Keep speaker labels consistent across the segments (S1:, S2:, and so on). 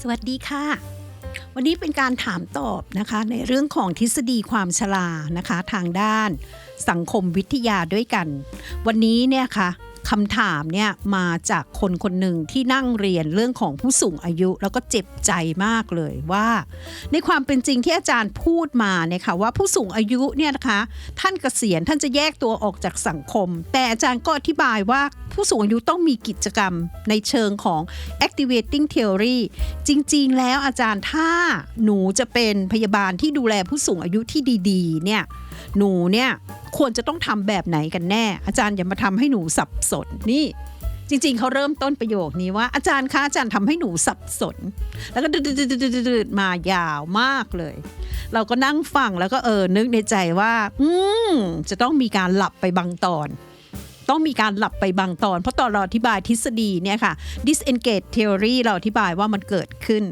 S1: สวัสดีค่ะ วันนี้เป็นการถามตอบนะคะในเรื่องของทฤษฎีความชรานะคะทางด้านสังคมวิทยาด้วยกัน วันนี้เนี่ยค่ะคำถามเนี่ยมาจากคนคนหนึ่งที่นั่งเรียนเรื่องของผู้สูงอายุ แล้วก็เจ็บใจมากเลยว่า ในความเป็นจริงที่อาจารย์พูดมาเนี่ยค่ะว่าผู้สูงอายุเนี่ยนะคะ ท่านเกษียณท่านจะแยกตัวออกจากสังคม แต่อาจารย์ก็อธิบายว่า ผู้สูงอายุต้องมีกิจกรรมในเชิงของ activating theory จริง ๆ แล้วอาจารย์ถ้าหนูจะเป็นพยาบาลที่ดูแลผู้สูงอายุที่ดีๆ เนี่ยหนูเนี่ยควรจะต้องทำแบบไหนกันแน่ อาจารย์อย่ามาทำให้หนูสับสนนี่จริงๆ เขาเริ่มต้นประโยคนี้ว่าอาจารย์คะอาจารย์ทำให้หนูสับสน แล้วก็ดืดๆมายาวมากเลย เราก็นั่งฟังแล้วก็เออนึกในใจว่า อืมจะต้องมีการหลับไปบางตอน ต้องมีการหลับไปบางตอน เพราะตอนเราอธิบายทฤษฎีเนี่ยค่ะ disengage theory เราอธิบายว่ามันเกิดขึ้น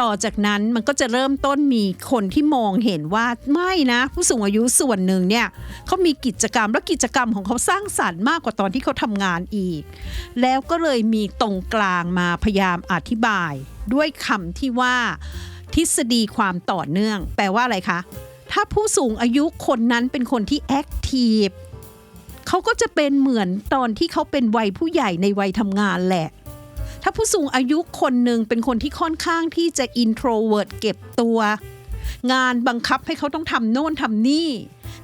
S1: ต่อจากนั้นมันก็จะเริ่มต้นมีคนที่มองเห็นว่าไม่นะ ผู้สูงอายุส่วนหนึ่งเนี่ยเขามีกิจกรรมและกิจกรรมของเขาสร้างสรรค์มากกว่าตอนที่เขาทำงานอีก แล้วก็เลยมีตรงกลางมาพยายามอธิบาย ด้วยคำที่ว่า ทฤษฎีความต่อเนื่อง แปลว่าอะไรคะถ้าผู้สูงอายุคนนั้นเป็นคนที่แอคทีฟ เขาก็จะเป็นเหมือนตอนที่เขาเป็นวัยผู้ใหญ่ในวัยทำงานแหละ ถ้าผู้สูงอายุคนหนึ่งเป็นคนที่ค่อนข้างที่จะ introvert เก็บตัว งานบังคับให้เขาต้องทำโน่นทำนี่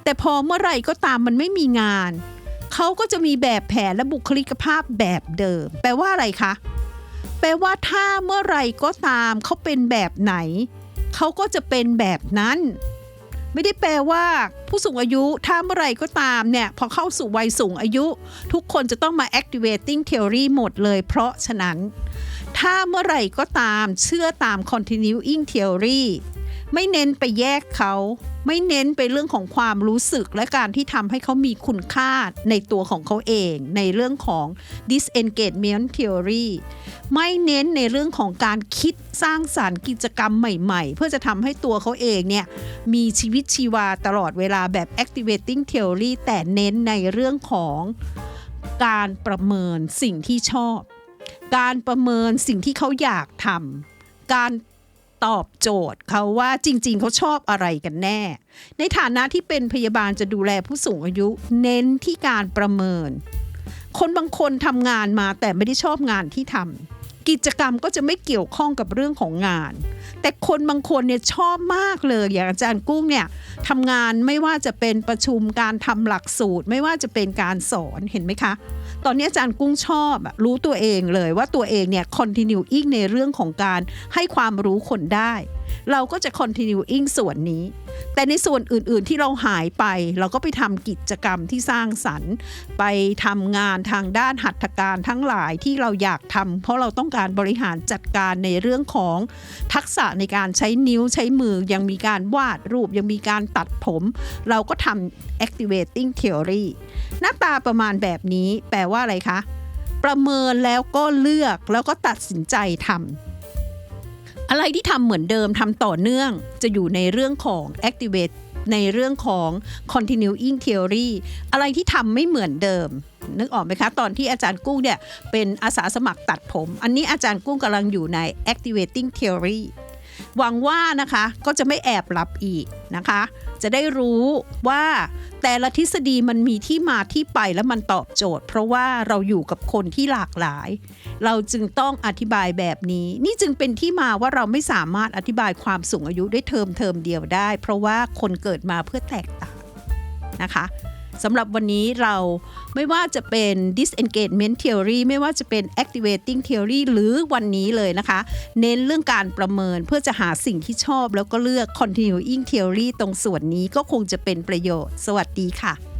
S1: แต่พอเมื่อไหร่ก็ตามมันไม่มีงาน เขาก็จะมีแบบแผนและบุคลิกภาพแบบเดิม แปลว่าอะไรคะ แปลว่าถ้าเมื่อไหร่ก็ตามเขาเป็นแบบไหน เขาก็จะเป็นแบบนั้น ไม่ได้แปลว่าผู้สูงอายุถ้าเมื่อไหร่ก็ตามเนี่ย พอเข้าสู่วัยสูงอายุ ทุกคนจะต้องมา activating theory หมดเลย เพราะฉะนั้น ถ้าเมื่อไหร่ก็ตามเชื่อตาม continuing theory ไม่เน้นไปแยกเขา ไม่เน้นไปเรื่องของความรู้สึกและการที่ทำให้เขามีคุณค่าในตัวของเขาเอง ในเรื่องของ disengagement theory ไม่เน้นในเรื่องของการคิดสร้างสารรค์กิจกรรมใหม่ๆ เพื่อจะทำให้ตัวเขาเองเนี่ยมีชีวิตชีวาตลอดเวลาแบบ activating theory แต่เน้นในเรื่องของการประเมินสิ่งที่ชอบ การประเมินสิ่งที่เขาอยากทำการ ตอบโจทย์เขาว่าจริง ๆ เขาชอบอะไรกันแน่ ในฐานะที่เป็นพยาบาลจะดูแลผู้สูงอายุเน้นที่การประเมิน คนบางคนทำงานมาแต่ไม่ได้ชอบงานที่ทำ กิจกรรมก็จะไม่เกี่ยวข้องกับเรื่องของงาน แต่คนบางคนเนี่ยชอบมากเลยอย่างอาจารย์กุ้งเนี่ยทำงานไม่ว่าจะเป็นประชุมการทำหลักสูตร ไม่ว่าจะเป็นการสอนเห็นไหมคะ ตอนนี้อาจารย์กุ้งชอบรู้ตัวเองเลยว่าตัวเองเนี่ย continuing ในเรื่องของการให้ความรู้คนได้ เราก็จะ continuing ส่วนนี้ แต่ในส่วนอื่นๆที่เราหายไป เราก็ไปทำกิจกรรมที่สร้างสรรค์ ไปทำงานทางด้านหัตถการทั้งหลายที่เราอยากทำเพราะเราต้องการบริหารจัดการในเรื่องของทักษะในการใช้นิ้วใช้มือยังมีการวาดรูปยังมีการตัดผม เราก็ทำ activating theory หน้าตาประมาณแบบนี้แปลว่าอะไรคะ ประเมินแล้วก็เลือกแล้วก็ตัดสินใจทำ อะไรที่ทำเหมือนเดิมทำต่อเนื่อง จะอยู่ในเรื่องของ activate ในเรื่องของ continuing theory อะไรที่ทำไม่เหมือนเดิม นึกออกไหมคะ ตอนที่อาจารย์กุ้งเนี่ย เป็นอาสาสมัครตัดผม อันนี้อาจารย์กุ้งกำลังอยู่ใน activating theory หวังว่านะคะก็จะไม่แอบหลับอีกนะคะ จะได้รู้ว่าแต่ละทฤษฎีมันมีที่มาที่ไปและมันตอบโจทย์ เพราะว่าเราอยู่กับคนที่หลากหลาย เราจึงต้องอธิบายแบบนี้ นี่จึงเป็นที่มาว่าเราไม่สามารถอธิบายความสูงอายุได้เทอมเทอมเดียวได้ เพราะว่าคนเกิดมาเพื่อแตกต่างนะคะ สำหรับวันนี้เราไม่ว่าจะเป็น disengagement theory ไม่ว่าจะเป็น activating theory หรือวันนี้เลยนะคะ เน้นเรื่องการประเมินเพื่อจะหาสิ่งที่ชอบ แล้วก็เลือก continuing theory ตรงส่วนนี้ก็คงจะเป็นประโยชน์ สวัสดีค่ะ